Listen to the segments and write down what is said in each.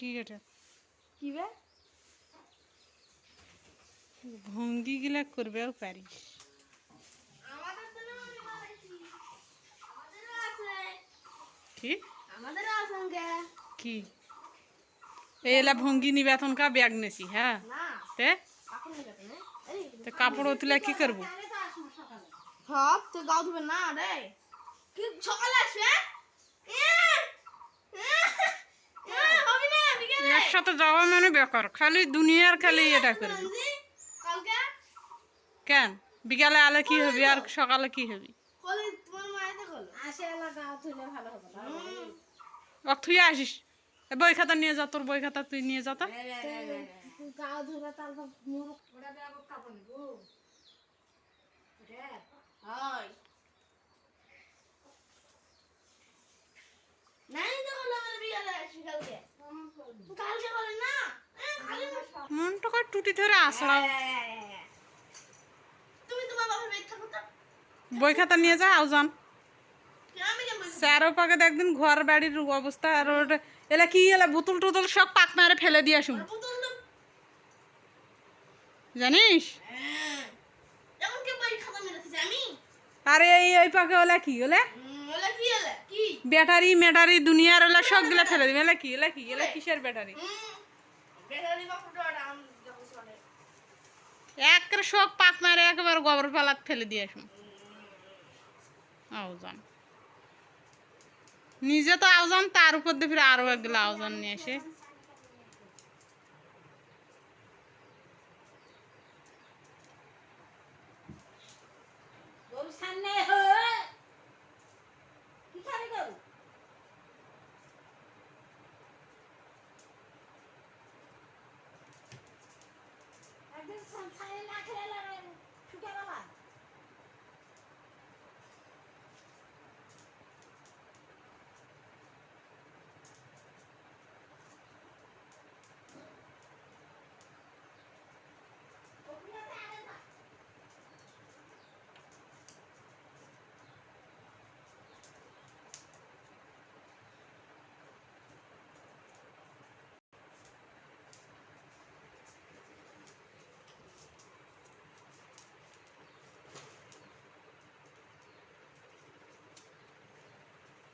কি এটা কি বে ভঙ্গি গিলা করবেও পারিস আমাদের তো না আমি বানাইছি আমাদেরও আছে কি আমাদেরও আছে অঙ্কে কি এলা ভঙ্গি নিবে এখনকা ব্যাগ নেছি হ্যাঁ না তে এখন নিয়ে যাবে না এই তো কাপড় তুলে কি করব সব তো গাও ধুবে না রে কি সকালে আসবে হবে না বিকেলে এর সাথে যাওয়া মানে বেকার। খালি দুনিয়ার খালি এটা করবি কেন? বিকালে আলে কি হবি? আর সকালে কি হবি? আসে তুই আসিস। বই খাতা নিয়ে যা, তোর বই খাতা তুই নিয়ে যা নাই তো বিকেলে আসবি কালকে। টুটি ধরে বেদ থাকো তো? বই খাতা নিয়ে যা আমি স্যারও পাকে একদিন ঘর বাড়ির অবস্থা আর এলা কি এলা বোতল টোতল সব পাক মারে ফেলে দিয়ে আসুন। জানিস? আরে এই ওই পাকে ওলা কি ওলে? ব্যাটারি, ম্যাটারি, দুনিয়ার ওলা সবগুলা ফেলে দিবে। এলা কি এলা কি, এলা কিসের ব্যাটারি? এক শোক পাক মারে একেবারে গোবর পালাত ফেলে দিয়ে আসুন। আউজান। নিজে তো আউজান, তার উপর দিয়ে ফিরে আরও একগুলো আউজান নিয়ে এসে একদিন সামনে না খেলে শুকে বাবা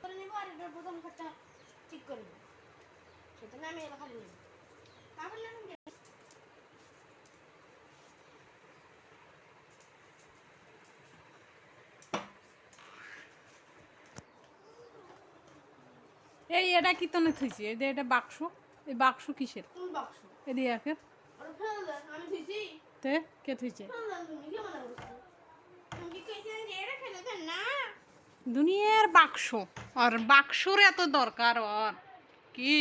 করে নিব আর এটার প্রথম খরচা ঠিক আমি এলা খালি নেব। তারপর না এই এটা কি তনে থুইছি? এই যে এটা বাক্স। এই বাক্স কিসের? বাক্স? এদিকে একের আর আমি ধুইছি তে কে থুইছে? তুমি কি মনে করছ? আমি কি কইছি যে এটা ফেলে না। দুনিয়ার বাক্স। আর বাক্সর এত দরকার আর কি?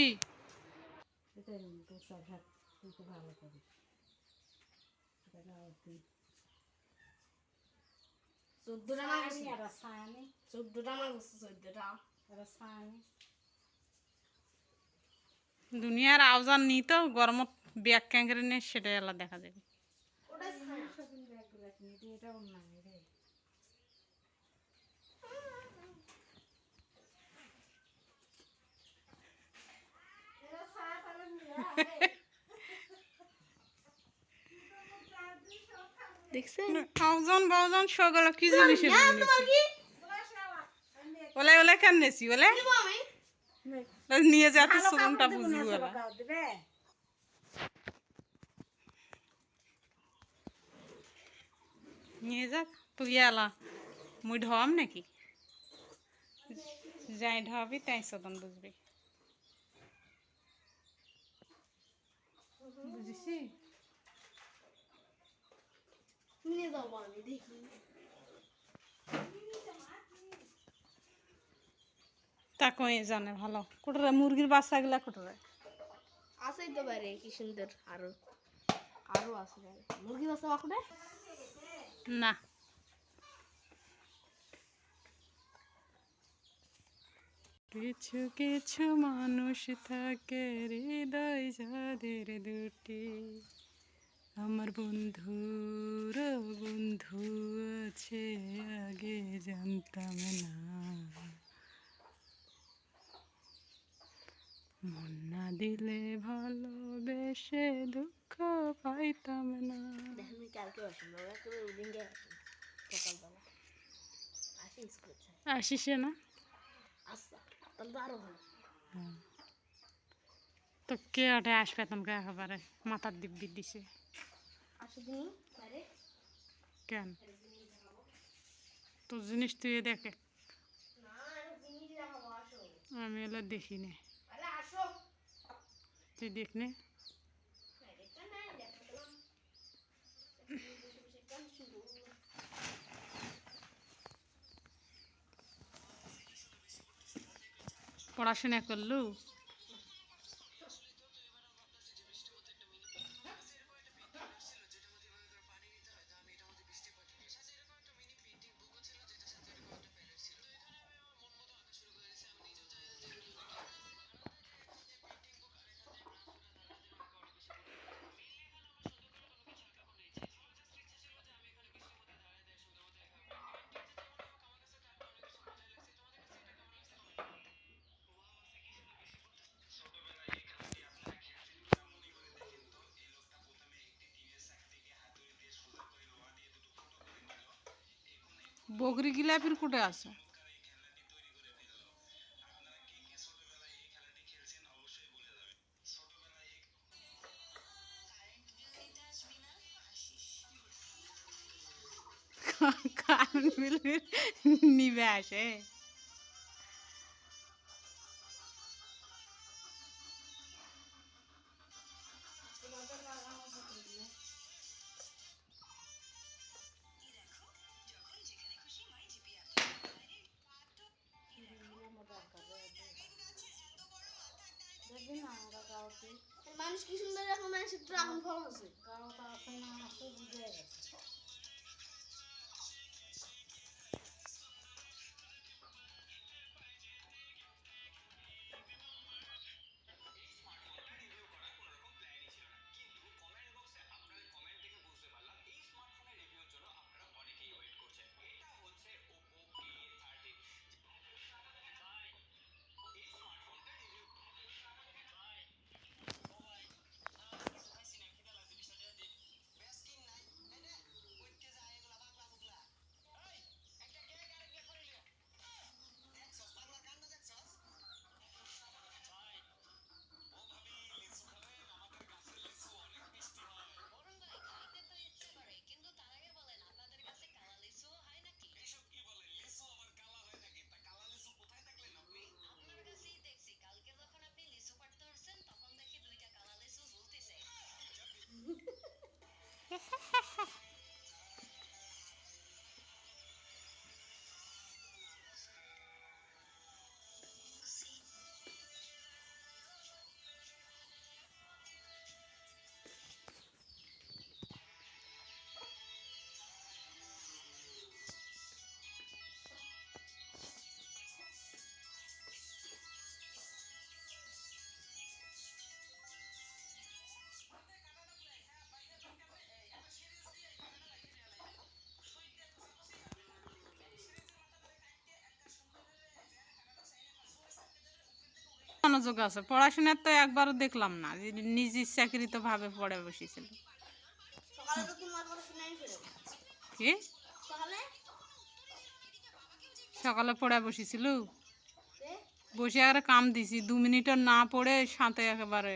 চোদ্দটা চোদ্দটা চোদ্দটা। দুনিয়ার আওজান নি তো গরম ব্যাগ ক্যাঙ্কেরে নিয়ে সেটা এলা দেখা যাবে। ওটা সেদিন ব্যাগগুলো কিনে দিই এটা অন্য রে দেখছেন? আওজান বাওজান সগলা কি জিনিস? ওলে ওলে কেন নেছি ওলে নিয়ে যা তো সুরমটা বুঝবি নিয়ে যাক তুই এলা মুই ঢম নাকি? যাই ঢাবি তাই সদন বুঝবি। বুঝিসি নিয়ে যাব আমি দেখি তা কই জানে ভালো। কোটরে মুরগির বাচ্চাগুলা কোটরে। আসেই তো বাইরে কি সুন্দর আরও। আরও আছে বাকুড়ে না। কিছু কিছু মানুষ থাকে হৃদয় যাদের দুটি। আমার বন্ধুর বন্ধু আছে আগে জানতাম না। মন না দিলে ভালোবেসে দুঃখ পাইতাম না। দেখেন কালকে সকালবেলা আসিস না? আচ্ছা তাহলে তো আরও ভালো। তো কে ওটা আসবে তোমাকে একেবারে মাথার দিব্যি দিছে। কেন? তোর জিনিস তুই দেখে। আমি এলে দেখি নে। তুই দেখ নে। পড়াশোনা করলু? বকরি গিলাপির কোটে আছে। কারণ নিবে আসে। মানুষ কি সুন্দর এখন মানুষের ড্রাগন ফল আছে গাওতে আছে না আছে বুঝে মনোযোগ আছে। পড়াশোনার তো একবারও দেখলাম না যে নিজ ইচ্ছাকৃত ভাবে পড়ে বসেছিল। কি? সকালে পড়ে বসেছিল? বসে আর কাম দিছি। দু মিনিটও না পড়ে সাঁতে একেবারে।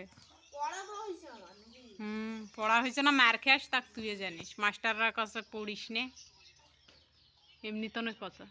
হুম, পড়া হয়েছে না, মার খেয়াস তাক তুই জানিস। মাস্টাররা কাছে পড়িস নে। এমনি তো নয় কথা।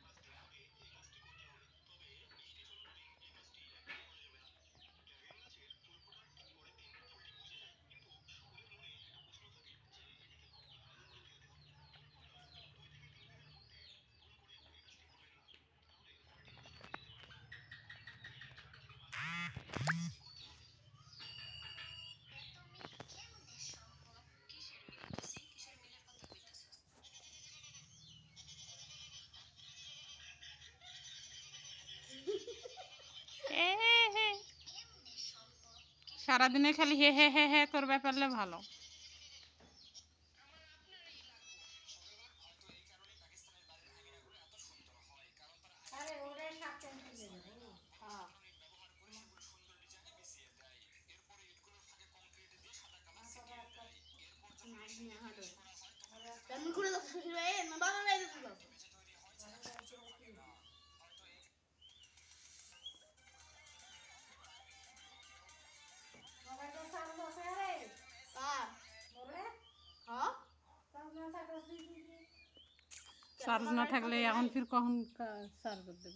সারাদিনে খালি হে হে হে হে করবে পারলে ভালো চার্জ না থাকলে এখন ফির কখন চার্জ দেবে?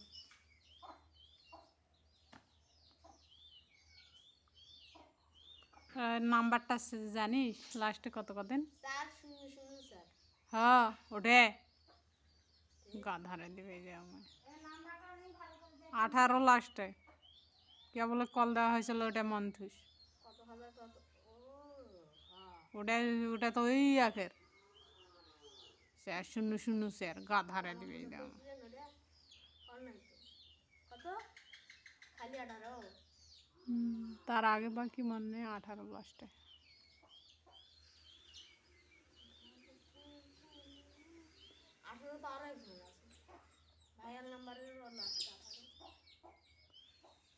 আহ, নাম্বারটা জানিস লাস্টে কত কদিন হ্যাঁ ওটে গাধারে দিবে যে আমার আঠারো লাস্টে কে বলে কল দেওয়া হয়েছিল ওটা মন্থুস হ্যাঁ। ওটা ওটা তো ওই আখের স্যার শূন্য শূন্য স্যার দিবে খালি আঠারো হুম, তার আগে বাকি মনে নেই আঠারো লাস্টে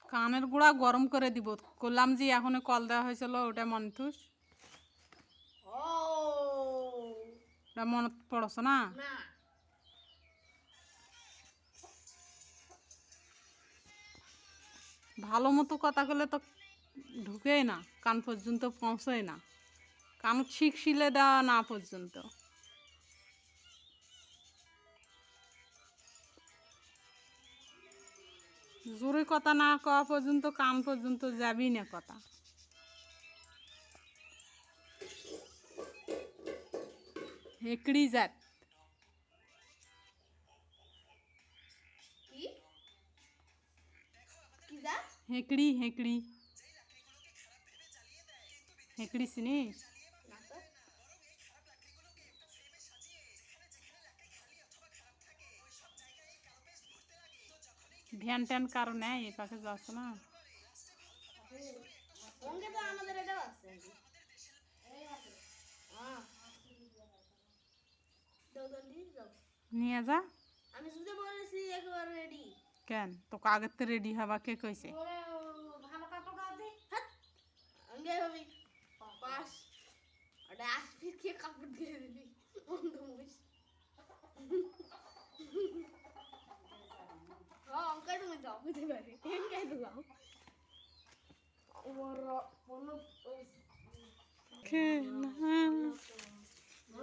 কানের গুঁড়া গরম করে দিব। করলাম যে এখন কল দেওয়া হয়েছিল ওটা মন্থুস ওটা মনে পড়ছ না? ভালো মতো কথা বলে তো ঢুকেই না কান পর্যন্ত পৌঁছয় না। কান শিখ শিলে দেওয়া না পর্যন্ত। জোরে কথা না কওয়া পর্যন্ত কান পর্যন্ত যাবি না কথা। হেকড়ি জাত হেকড়ি হেকড়ি হেকড়ি চিনিস না ভ্যান ট্যান কারও নেই এ পাশে যাচ্ছে না আমাদের এটাও আছে হ্যাঁ দাও দাও দিয়ে দাও নিয়ে যা আমি শুধু বলেছি একবার রেডি কেন তোকে আগের তো রেডি হবা কে কইছে ভালো কাপড় গাও দে হাত অঙ্গে হবি পাস ওটা আসবি কে কাপড় দিয়ে দিবি অন্ধ মুস হ্যাঁ অঙ্কাই তুমি যাও বুঝতে পারি অঙ্কাই তো যাও আমার কোনো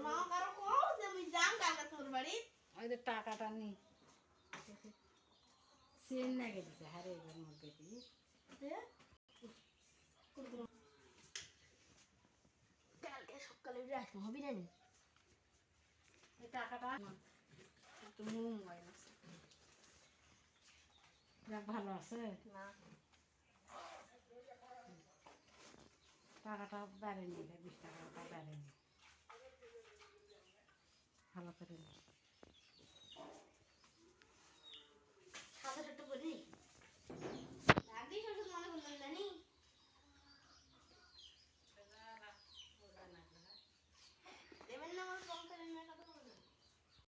মা কারও কও যে আমি যাম কাকা তোর বাড়ি ওই যে টাকাটা নি। চেন লাগে দিছে হারে এবার মধ্যে কি কালকে সকালে উঠে আসব হবি না নি এই টাকাটা যাক ভালো আছে? না। টাকাটা বাড়েনি বিশ টাকাটা বাড়েনি ভালো করে ଛାତ ସେଠୁ ବୁଝି